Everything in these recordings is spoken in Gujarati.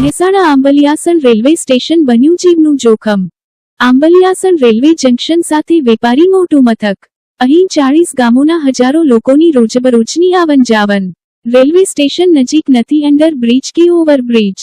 મહેસાણા આંબલિયાસણ રેલવે સ્ટેશન બન્યું જીવનું જોખમ. આંબલિયાસણ રેલવે જંકશન સાથે વેપારી મોટું મથક. અહીં ચાળીસ ગામોના હજારો લોકોની રોજબરોજની આવન જાવન રેલવે સ્ટેશન નજીક નથી અંડર બ્રિજ કે ઓવરબ્રિજ.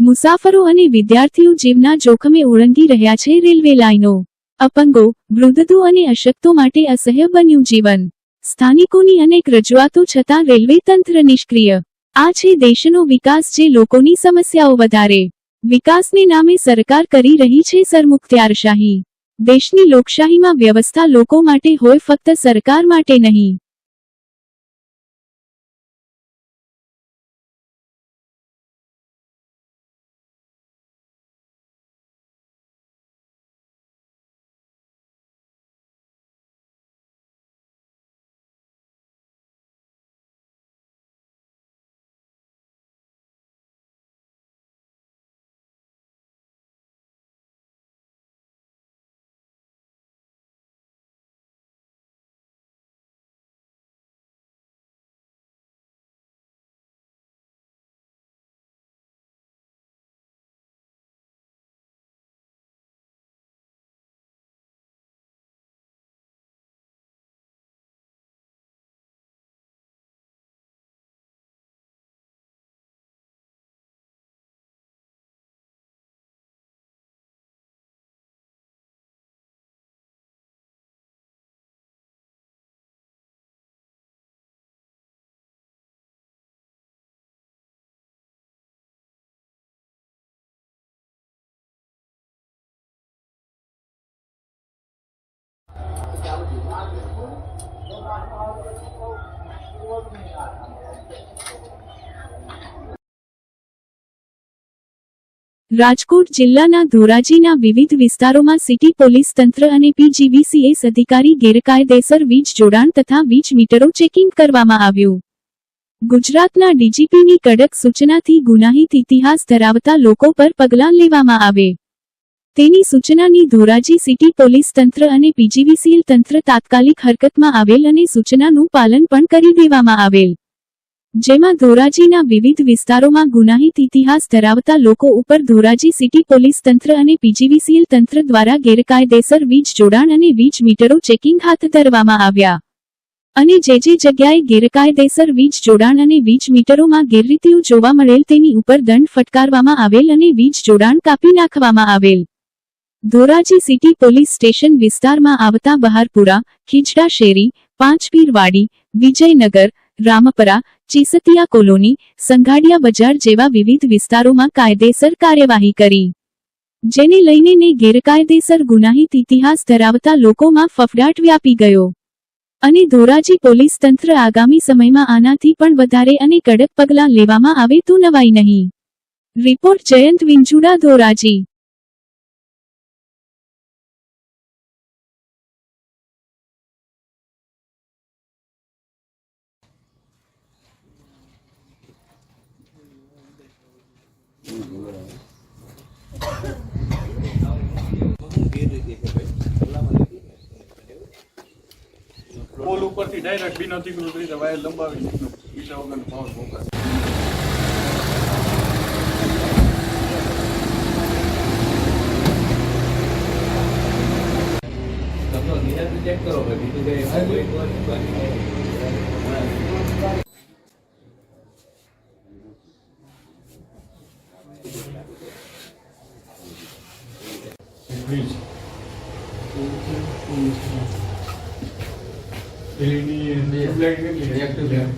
મુસાફરો અને વિદ્યાર્થીઓ જીવના જોખમે ઓળંગી રહ્યા છે રેલવે લાઇનો અપંગો, વૃદ્ધો અને અશક્તો માટે અસહ્ય બન્યું જીવન. સ્થાનિકોની અનેક રજૂઆતો છતાં રેલવે તંત્ર નિષ્ક્રિય. આ છે દેશનો વિકાસ જે લોકોની સમસ્યાઓ વધારે. વિકાસને નામે સરકાર કરી રહી છે સરમુખત્યારશાહી. દેશની લોકશાહીમાં વ્યવસ્થા લોકો માટે હોય ફક્ત સરકાર માટે નહીં. રાજકોટ જિલ્લાના ધોરાજીના વિવિધ વિસ્તારોમાં સિટી પોલીસ તંત્ર અને પીજીવીસીએસ અધિકારી ગેરકાયદેસર વીજ જોડાણ તથા વીજ મીટરો ચેકિંગ કરવામાં આવ્યું. ગુજરાતના ડીજીપીની કડક સૂચનાથી ગુનાહિત ઇતિહાસ ધરાવતા લોકો પર પગલાં લેવામાં આવે. તેની સૂચનાની ધોરાજી સિટી પોલીસ તંત્ર અને પીજીવીસીએલ તંત્ર તાત્કાલિક હરકતમાં આવેલ અને સૂચનાનું પાલન પણ કરી દેવામાં આવેલ. જેમાં ધોરાજીના વિવિધ વિસ્તારોમાં ગુનાહિત ઇતિહાસ ધરાવતા લોકો ઉપર ધોરાજી સિટી પોલીસ તંત્ર અને પીજીવીસીએલ તંત્ર દ્વારા ગેરકાયદેસર વીજ જોડાણ અને વીજ મીટરો ચેકિંગ હાથ ધરવામાં આવ્યા. અને જે જે જગ્યાએ ગેરકાયદેસર વીજ જોડાણ અને વીજ મીટરોમાં ગેરરીતિઓ જોવા મળેલ તેની ઉપર દંડ ફટકારવામાં આવેલ અને વીજ જોડાણ કાપી નાખવામાં આવેલ. ધોરાજી સિટી પોલીસ સ્ટેશન વિસ્તારમાં આવતા બહારપુરા, ખીજડા શેરી પાંચપીરવાડી વિજયનગર, રામપરા, ચીસતિયા કોલોની, સંઘાડિયા બજાર જેવા વિવિધ વિસ્તારોમાં કાયદેસર કાર્યવાહી કરી. જેને લઈને ને ગેરકાયદેસર ગુનાહિત ઇતિહાસ ધરાવતા લોકોમાં ફફડાટ વ્યાપી ગયો. અને ધોરાજી પોલીસ તંત્ર આગામી સમયમાં આનાથી પણ વધારે અને કડક પગલાં લેવામાં આવે તો નવાઈ નહીં. રિપોર્ટ જયંત વિંજુડા, ધોરાજી. પોલ ઉપરથી ડાયરેક્ટ બિન અધિકૃત રીતે વાયર લંબાવી દીધું બીજા વગરનો પાવર ફોકસ ચેક કરો ભાઈ બીજું કઈ કોઈ બાકી નહીં. બ્રિજ એલઈડી ટ્યુબલાઇટ કેટલી એક ટ્યુબલાઇટ.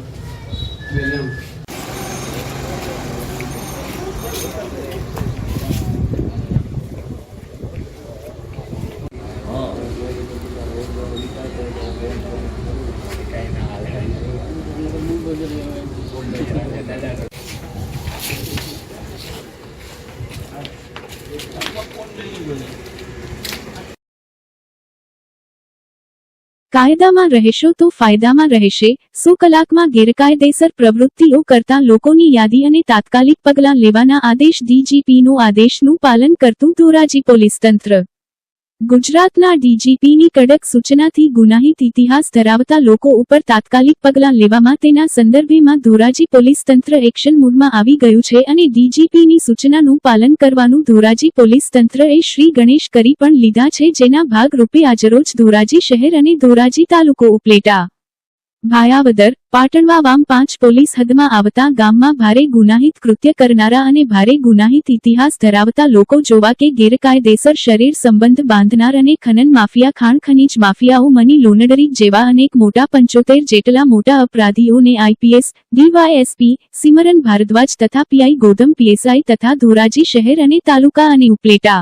કાયદામાં રહેશો તો ફાયદામાં રહેશે. સો કલાકમાં ગેરકાયદેસર પ્રવૃત્તિઓ કરતા લોકોની યાદી અને તાત્કાલિક પગલાં લેવાના આદેશ ડીજીપીનો આદેશનું પાલન કરતું ધોરાજી પોલીસ તંત્ર. ગુજરાતના ડીજીપીની કડક સૂચનાથી ગુનાહિત ઇતિહાસ ધરાવતા લોકો ઉપર તાત્કાલિક પગલાં લેવામાં તેના સંદર્ભેમાં ધોરાજી પોલીસ તંત્ર એક્શન મૂડમાં આવી ગયું છે અને ડીજીપીની સૂચનાનું પાલન કરવાનું ધોરાજી પોલીસ તંત્રએ શ્રી ગણેશ કરી પણ લીધા છે જેના ભાગરૂપે આજરોજ ધોરાજી શહેર અને ધોરાજી તાલુકો ઉપલેટા ભાયાવદર પાટણવા વામ પાંચ પોલીસ હદમાં આવતા ગામમાં ભારે ગુનાહિત કૃત્ય કરનારા અને ભારે ગુનાહિત ઇતિહાસ ધરાવતા લોકો જોવા કે ગેરકાયદેસર શરીર સંબંધ બાંધનાર અને ખનન માફિયા, ખાણ ખનીજ માફિયાઓ, મની લોનડરી જેવા અનેક મોટા પંચોતેર જેટલા મોટા અપરાધીઓને આઈપીએસ, ડીવાયએસપી, સિમરન ભારદ્વાજ તથા પીઆઈ ગોધમ પીએસઆઈ તથા ધોરાજી શહેર અને તાલુકા અને ઉપલેટા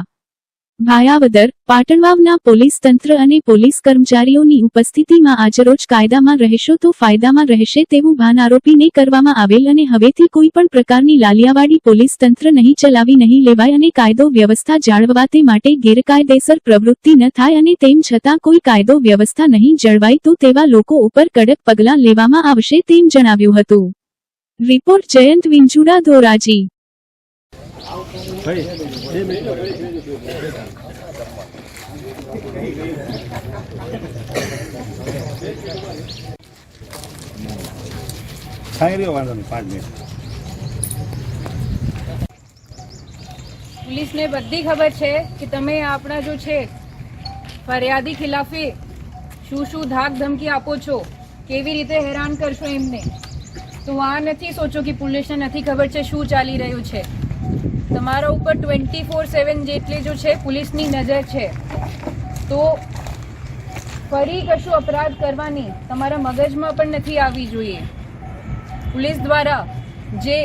ભાયાવદર, પાટણવાવના પોલીસ તંત્ર અને પોલીસ કર્મચારીઓની ઉપસ્થિતિમાં આજરોજ કાયદામાં રહેશો તો ફાયદામાં રહેશે તેવું ભાન આરોપીને કરવામાં આવેલ અને હવેથી કોઈ પણ પ્રકારની લાલિયાવાડી પોલીસ તંત્ર નહીં ચલાવી, નહીં લેવાય અને કાયદો વ્યવસ્થા જાળવવા તે માટે ગેરકાયદેસર પ્રવૃત્તિ ન થાય અને તેમ છતાં કોઈ કાયદો વ્યવસ્થા નહીં જળવાય તો તેવા લોકો ઉપર કડક પગલાં લેવામાં આવશે તેમ જણાવ્યું હતું. રિપોર્ટ જયંત વિંજુડા ધોરાજી. ખાઈ રહ્યો વાંધો નહીં પાંચ મિનિટ. પોલીસને બધી ખબર છે કે તમે આપણા જો છે. ફરિયાદી ખિલાફે શું શું ધાક ધમકી આપો છો? કેવી રીતે હેરાન કરશો એમને? તો આ નથી સોચો કે પોલીસને નથી ખબર છે શું ચાલી રહ્યું છે. તમારા ઉપર ટ્વેન્ટી ફોર સેવન જેટલી જો છે પોલીસની નજર છે, તો ફરી કશું અપરાધ કરવાની તમારા મગજમાં પણ નથી આવવી જોઈએ. પોલીસ દ્વારા જે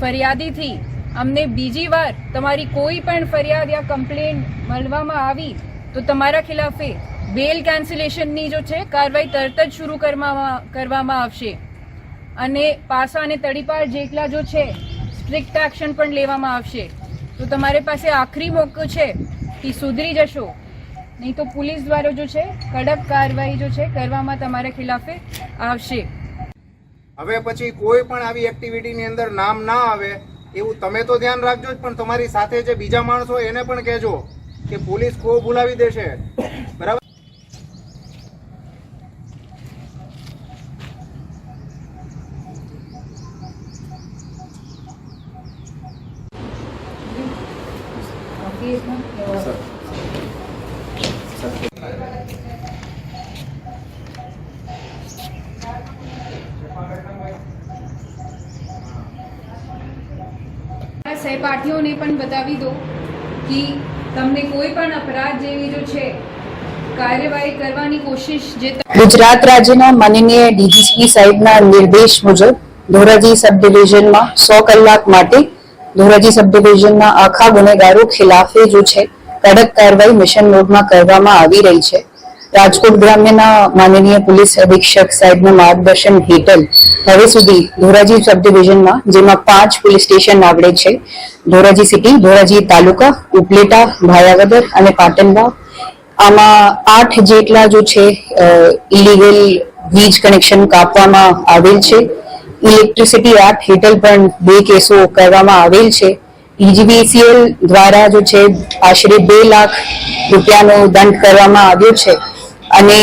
ફરિયાદીથી અમને બીજી વાર તમારી કોઈ પણ ફરિયાદ યા કમ્પ્લેન મળવામાં આવી, તો તમારા ખિલાફે બેલ કેન્સલેશનની જો છે કાર્યવાહી તરત જ શરૂ કરવામાં કરવામાં આવશે. અને પાસા અને તડીપાર જેટલા જો છે સ્ટ્રિક્ટ એક્શન પણ લેવામાં આવશે. તો તમારી પાસે આખરી મોકો છે કે સુધરી જશો. નહીં તો પોલીસ દ્વારા જો છે, કડક કાર્યવાહી જો છે, કરવામાં તમારા ખિલાફે આવશે. હવે પછી કોઈ પણ આવી એક્ટિવિટીની અંદર નામ ના આવે, એવું તમે તો ધ્યાન રાખજો જ, પણ તમારી સાથે જે બીજા માણસો એને પણ કહેજો કે પોલીસ કો બોલાવી દેશે. બરાબર મારા સહપાઠીઓને પણ બતાવી દો કે તમને કોઈ પણ અપરાધ જેવી જો છે, કાર્યવાહી કરવાની કોશિશ જે ગુજરાત રાજ્યના માનનીય ડીજીપી સાહેબના નિર્દેશ મુજબ ધોરાજી સબ ડિવિઝનમાં સો કલાક માટે ધોરાજી સબ ડિવિઝનના આખા ગુનેગારો ખિલાફે જો છે, કડક કાર્યવાહી મિશન મોડમાં કરવામાં આવી રહી છે. રાજકોટ ગ્રામ્યના માનનીય પોલીસ અધિક્ષક સાહેબના માર્ગદર્શન હેઠળ હવે સુધી ધોરાજી સબ ડિવિઝનમાં, જેમાં પાંચ પોલીસ સ્ટેશન આવડે છે. ધોરાજી સિટી, ધોરાજી તાલુકા, ઉપલેટા, ભાયાવદર અને પાટણવાવ આમાં આઠ જેટલા જો છે ઇલીગલ વીજ કનેક્શન કાપવામાં આવેલ છે. ઇલેક્ટ્રિસિટી એક્ટ હેઠળ પણ બે કેસો કરવામાં આવેલ છે. ઈજીબીસીએલ દ્વારા જો છે, આશરે બે લાખ રૂપિયાનો દંડ કરવામાં આવ્યો છે. અને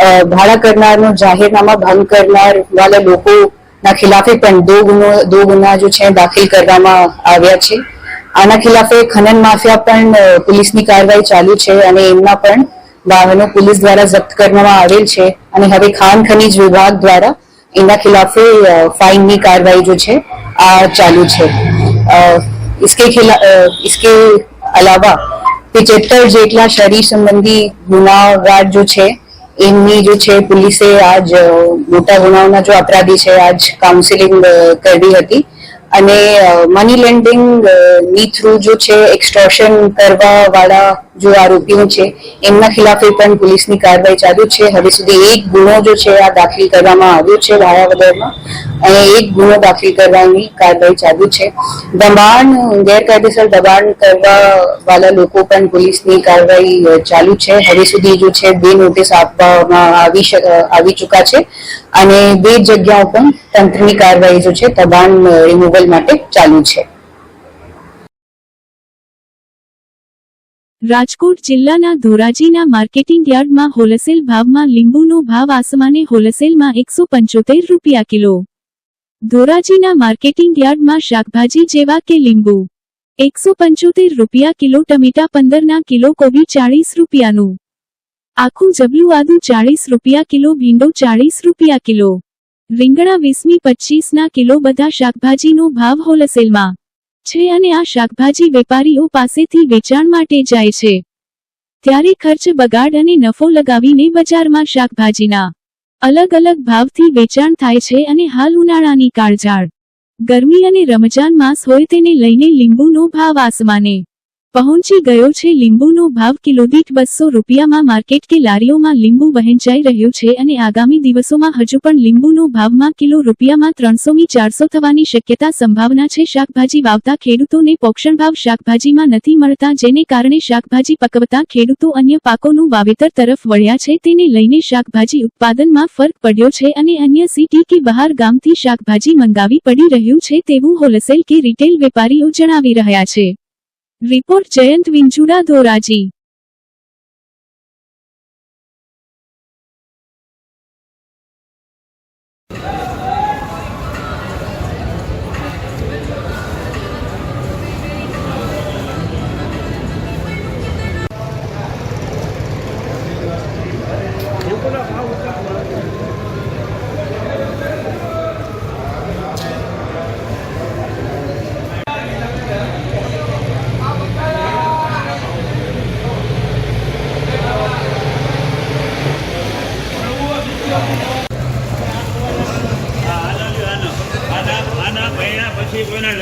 અ, ભાડા કરનારનો જાહેરનામા ભંગ કરનાર વાળા લોકોના ખિલાફે પણ દો ગુનો દો ગુના જો છે દાખલ કરવામાં આવ્યા છે આના ખિલાફે ખનન માફિયા પણ અ, પોલીસની કાર્યવાહી ચાલુ છે અને એમના પણ વાહનો પોલીસ દ્વારા જપ્ત કરવામાં આવેલ છે અને હવે ખાન ખનીજ વિભાગ દ્વારા એના ખિલાફે અ, ફાઇનની કાર્યવાહી જો છે આ ચાલુ છે અ, इसके खिला अ, इसके अलावा પિચોતેર જેટલા શરીર સંબંધી ગુનાગાર જો છે, એમની જો છે, પોલીસે આજ મોટા ગુનાઓના જો અપરાધી છે, આજ કાઉન્સિલિંગ કરી હતી. અને મની લેન્ડિંગની થ્રુ જો છે એક્સટોર્શન કરવા વાળા જો આરોપીઓ છે, એમના ખિલાફે પણ પોલીસની કાર્યવાહી ચાલુ છે. હવે સુધી એક ગુનો જો છે, આ દાખલ કરવામાં આવ્યો છે ભાયાવદરમાં અને એક ગુનો દાખલ કરવાની કાર્યવાહી ચાલુ છે. દબાણ, ગેરકાયદેસર દબાણ કરવા વાળા લોકો પણ પોલીસની કાર્યવાહી ચાલુ છે. હવે સુધી જો છે, બે નોટિસ આપવામાં આવી આવી ચૂકા છે. અને બે જગ્યાઓ પણ તંત્રની કાર્યવાહી જો છે, દબાણ રિમૂવલ માટે ચાલુ છે. રાજકોટ જિલ્લાના ધોરાજીના માર્કેટિંગ યાર્ડમાં હોલસેલ ભાવમાં લીંબુનો ભાવ આસમાને હોલસેલમાં એકસો પંચોતેર રૂપિયા કિલો. ધોરાજીના માર્કેટિંગ યાર્ડમાં શાકભાજી જેવા કે લીંબુ એકસો પંચોતેર રૂપિયા કિલો, ટમેટા પંદરના કિલો, કોબી ચાળીસ રૂપિયાનું. આખું જબલું આદુ ચાળીસ રૂપિયા કિલો, ભીંડો ચાળીસ રૂપિયા કિલો. રીંગણા વીસમી પચીસના કિલો બધા શાકભાજીનો ભાવ હોલસેલમાં છે અને આ શાકભાજી વેપારીઓ પાસેથી વેચાણ માટે જાય છે. ત્યારે ખર્ચ બગાડ અને નફો લગાવીને બજારમાં શાકભાજીના અલગ અલગ ભાવથી વેચાણ થાય છે અને હાલ ઉનાળાની કાળઝાળ ગરમી અને રમજાન માસ હોય તેને લઈને લીંબુનો ભાવ આસમાને પહોંચી ગયો છે લીંબુનો ભાવ કિલો દીઠ બસો રૂપિયામાં માર્કેટ કે લારીઓમાં લીંબુ વહેંચાઈ રહ્યું છે અને આગામી દિવસોમાં હજુ પણ લીંબુનો ભાવમાં કિલો રૂપિયામાં ત્રણસોમી ચારસો થવાની શક્યતા સંભાવના છે. શાકભાજી વાવતા ખેડૂતોને પોક્ષણભાવ શાકભાજીમાં નથી મળતા, જેને કારણે શાકભાજી પકવતા ખેડૂતો અન્ય પાકોનું વાવેતર તરફ વળ્યા છે. તેને લઈને શાકભાજી ઉત્પાદનમાં ફરક પડ્યો છે અને અન્ય સિટી કે બહાર ગામથી શાકભાજી મંગાવી પડી રહ્યું છે તેવું હોલસેલ કે રિટેલ વેપારીઓ જણાવી રહ્યા છે. રિપોર્ટ જયંત વિંજુડા ધોરાજી. પછી કોઈના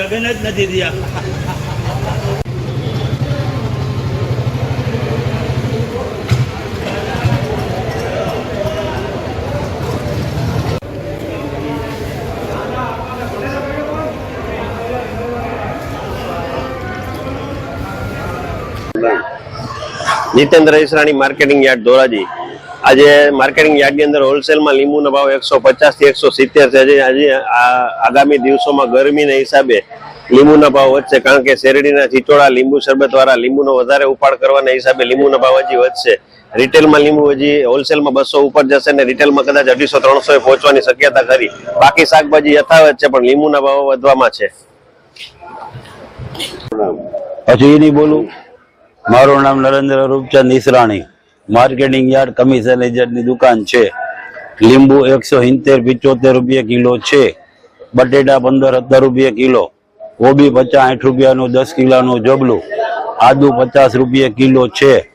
જીતેન્દ્ર ઈસરાણી માર્કેટિંગ યાર્ડ ધોરાજી. આજે માર્કેટિંગ યાર્ડની અંદર હોલસેલમાં લીંબુના ભાવ એકસો પચાસથી એકસો સિત્તેર છે. આજે આગામી દિવસોમાં ગરમીના હિસાબે લીંબુના ભાવ વધશે કારણ કે શેરડીના ચીચોળા લીંબુ શરબત વાળા લીંબુનો વધારે ઉપાડ કરવાના હિસાબે લીંબુના ભાવ હજી વધશે. રિટેલમાં લીંબુ હજી હોલસેલમાં બસો ઉપર જશે ને રિટેલમાં કદાચ અઢીસો, ત્રણસો પહોંચવાની શક્યતા ખરી. બાકી શાકભાજી યથાવત છે, પણ લીંબુના ભાવ વધવામાં છે. પછી એની બોલું. મારું નામ Narendra Rupchand Israni. Marketing yard commission એજન્ટની દુકાન છે. લીંબુ એકસો સિત્તેર, પિચોતેર રૂપિયા કિલો છે. બટેટા પંદર, સત્તર રૂપિયા કિલો. કોબી પચાસ, આઠ રૂપિયાનું, દસ કિલોનું જબલું. આદુ પચાસ રૂપિયા કિલો છે.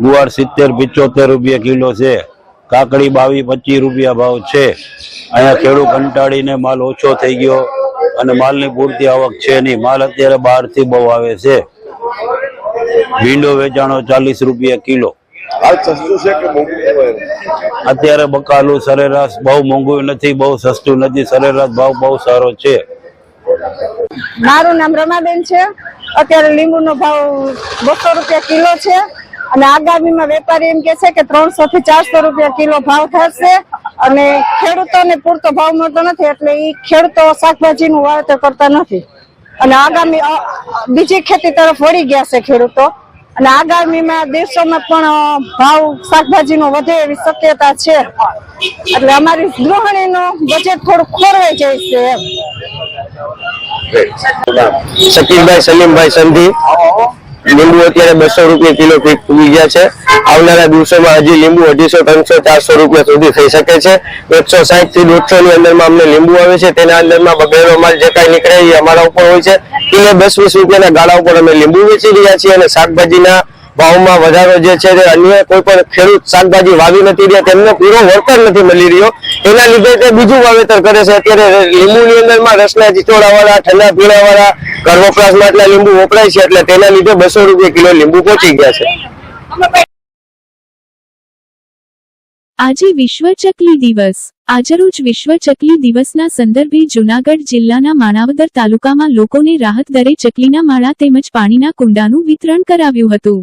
ગુવાર સિત્તેર, પિચોતેર રૂપિયા કિલો છે. કાકડી બાવીસ પચીસ રૂપિયા ભાવ છે. અહીંયા ખેડૂત કંટાળીને માલ ઓછો થઈ ગયો અને માલની પૂરતી આવક છે નહીં. માલ અત્યારે બહારથી બહુ આવે છે. ભીંડો વેચાણો ચાલીસ રૂપિયા કિલો. અત્યારે બકાલું સરેરાશ બહુ મોંઘું નથી બહુ સસ્તું નથી. સરેરાશ ભાવ બહુ સારો છે. મારું નામ રમાબેન છે. અત્યારે લીંબુનો ભાવ બસો રૂપિયા કિલો છે અને આગામીમાં વેપારી એમ કે છે કે ત્રણસો થી ચારસો રૂપિયા કિલો ભાવ થશે અને ખેડૂતોને પૂરતો ભાવ મળતો નથી એટલે એ ખેડૂતો શાકભાજીનું વાવેતર કરતા નથી. અને આગામી બીજી ખેતી તરફ વળી ગયા છે ખેડૂતો. અને આગામીમાં દિવસોમાં પણ ભાવ શાકભાજીનો વધે એવી શક્યતા છે. એટલે અમારી ગૃહિણીનો બજેટ થોડું ખોરવાઈ જાય છે એમ. શકીરભાઈ સલીમભાઈ સંધી લીંબુ અત્યારે બસો રૂપિયા કિલો પૂગી ગયા છે. આવનારા દિવસોમાં હજી લીંબુ અઢીસો, ત્રણસો, ચારસો રૂપિયા સુધી થઈ શકે છે. એકસો સાહીઠથી દોઢસો ની અંદરમાં અમને લીંબુ આવે છે. તેના અંદરમાં બગડેલો માલ જે કાંઈ નીકળે એ અમારા ઉપર હોય છે. કિલો દસ, વીસ રૂપિયાના ગાળા ઉપર અમે લીંબુ વેચી રહ્યા છીએ અને શાકભાજીના ભાવમાં વધારો જે છે અન્ય કોઈ પણ ખેડૂત શાકભાજી વાવી નથી રહ્યા, તેમને પૂરો વળતર નથી મળી રહ્યો. એના લીધે તે બીજું વાવેતર કરે છે. અત્યારે લીંબુની અંદરમાં રસના ચીચોડાવાળા ઠંડા પીણાવાળા ઘર વપરાશમાં એટલા લીંબુ વપરાય છે, એટલે તેના લીધે બસો રૂપિયા કિલો લીંબુ પહોંચી ગયા છે. આજે વિશ્વ ચકલી દિવસ. આજરોજ વિશ્વ ચકલી દિવસના સંદર્ભે જૂનાગઢ જિલ્લાના માણાવદર તાલુકામાં લોકોને રાહત દરે ચકલીના માળા તેમજ પાણીના કુંડાનું વિતરણ કરાવ્યું હતું.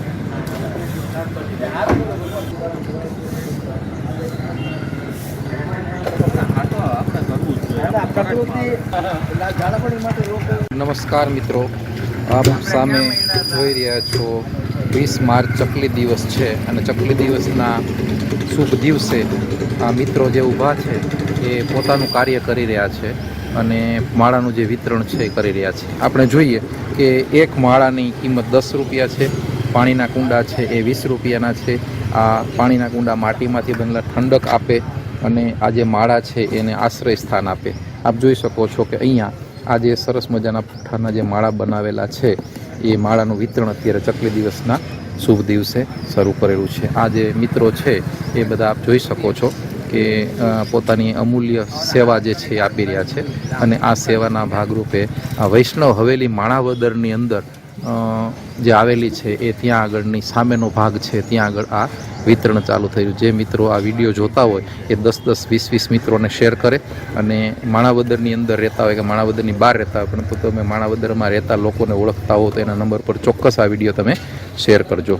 નમસ્કાર મિત્રો. આપ સામે જોઈ રહ્યા છો. વીસ માર્ચ ચકલી દિવસ છે અને ચકલી દિવસના શુભ દિવસે આ મિત્રો જે ઊભા છે એ પોતાનું કાર્ય કરી રહ્યા છે અને માળાનું જે વિતરણ છે એ કરી રહ્યા છે. આપણે જોઈએ કે એક માળાની કિંમત દસ રૂપિયા છે પાણીના કુંડા છે એ વીસ રૂપિયાના છે. આ પાણીના કુંડા માટીમાંથી બનેલા ઠંડક આપે અને આ જે માળા છે એને આશ્રય સ્થાન આપે. આપ જોઈ શકો છો કે અહીંયા આ જે સરસ મજાના પુઠ્ઠાના જે માળા બનાવેલા છે, એ માળાનું વિતરણ અત્યારે ચકલી દિવસના શુભ દિવસે શરૂ કરેલું છે. આ જે મિત્રો છે, એ બધા આપ જોઈ શકો છો કે પોતાની અમૂલ્ય સેવા જે છે આપી રહ્યા છે. અને આ સેવાના ભાગરૂપે આ વૈષ્ણવ હવેલી માણાવદરની અંદર જે આવેલી છે એ ત્યાં આગળની સામેનો ભાગ છે, ત્યાં આગળ આ વિતરણ ચાલુ થયું જે મિત્રો આ વીડિયો જોતા હોય એ દસ દસ વીસ વીસ મિત્રોને શેર કરે અને માણાવદરની અંદર રહેતા હોય કે માણાવદરની બહાર રહેતા હોય, પરંતુ તમે માણાવદરમાં રહેતા લોકોને ઓળખતા હો તો એના નંબર પર ચોક્કસ આ વીડિયો તમે શેર કરજો.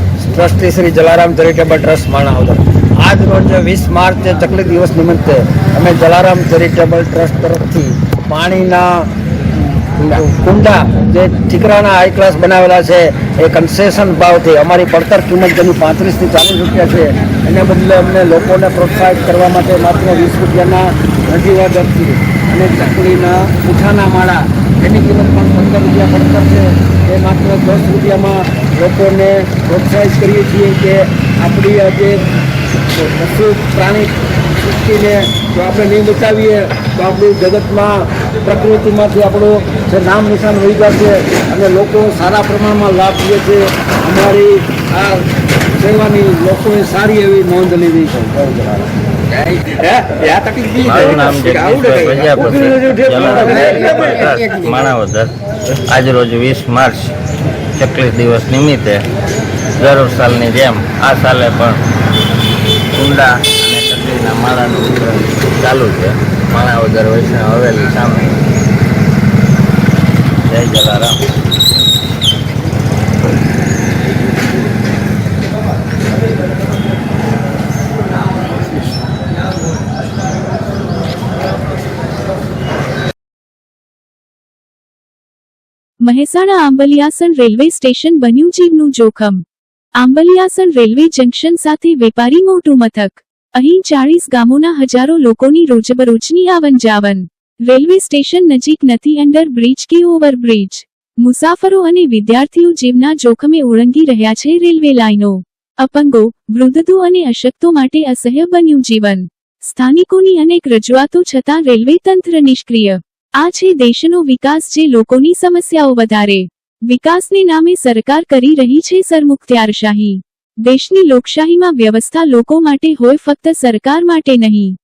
Trustee Shri Jalaram charitable trust Manavadar આજ રોજ વીસ માર્ચ ચકલી દિવસ નિમિત્તે અમે જલારામ ચેરિટેબલ ટ્રસ્ટ તરફથી પાણીના કુંડા જે ઠીકરાના હાઈ ક્લાસ બનાવેલા છે, એ કન્સેશન ભાવથી અમારી પડતર કિંમત જેની પાંત્રીસથી ચાલીસ રૂપિયા છે, એને બદલે અમને લોકોને પ્રોત્સાહિત કરવા માટે માત્ર વીસ રૂપિયાના નજીવા દરથી અને ચકલીના પૂઠાના માળા, એની કિંમત પણ પંદર રૂપિયા પડતર છે, એ માત્ર દસ રૂપિયામાં લોકોને પ્રોત્સાહિત કરીએ છીએ કે આપણી આ જે પશુ પ્રાણી સૃષ્ટિને જો આપણે નહીં બચાવીએ તો આપણું જગતમાં પ્રકૃતિમાંથી આપણું જે નામ નિશાન વહી જશે અને લોકો સારા પ્રમાણમાં લાભ લે છે. અમારી આ સેવાની લોકોએ સારી એવી નોંધ લેવી છે. માણાવદર. આજરોજ વીસ માર્ચ. ચકલી દિવસ નિમિત્તે દર સાલની જેમ આ સાલે પણ કુંડા અને ચકલીના માળાનું વિતરણ ચાલુ છે. માણાવદર વૈષ્ણવ હવેલી સામે. જય જલારામ. મહેસાણા આંબલિયાસણ રેલવે સ્ટેશન બન્યું જીવનું જોખમ. આંબલિયાસણ રેલવે જંકશન સાથે વેપારી મોટું મથક. અહીં ચાળીસ ગામોના હજારો લોકોની રોજબરોજની આવન જાવન રેલવે સ્ટેશન નજીક નથી અંડર બ્રિજ કે ઓવરબ્રિજ. મુસાફરો અને વિદ્યાર્થીઓ જીવના જોખમે ઓળંગી રહ્યા છે રેલવે લાઇનો અપંગો, વૃદ્ધો અને અશક્તો માટે અસહ્ય બન્યું જીવન. સ્થાનિકોની અનેક રજૂઆતો છતાં રેલવે તંત્ર નિષ્ક્રિય. આ છે દેશનો વિકાસ જે લોકોની સમસ્યાઓ વધારે. વિકાસને નામે સરકાર કરી રહી છે સરમુખત્યારશાહી દેશની લોકશાહીમાં વ્યવસ્થા લોકો માટે હોય ફક્ત સરકાર માટે નહીં.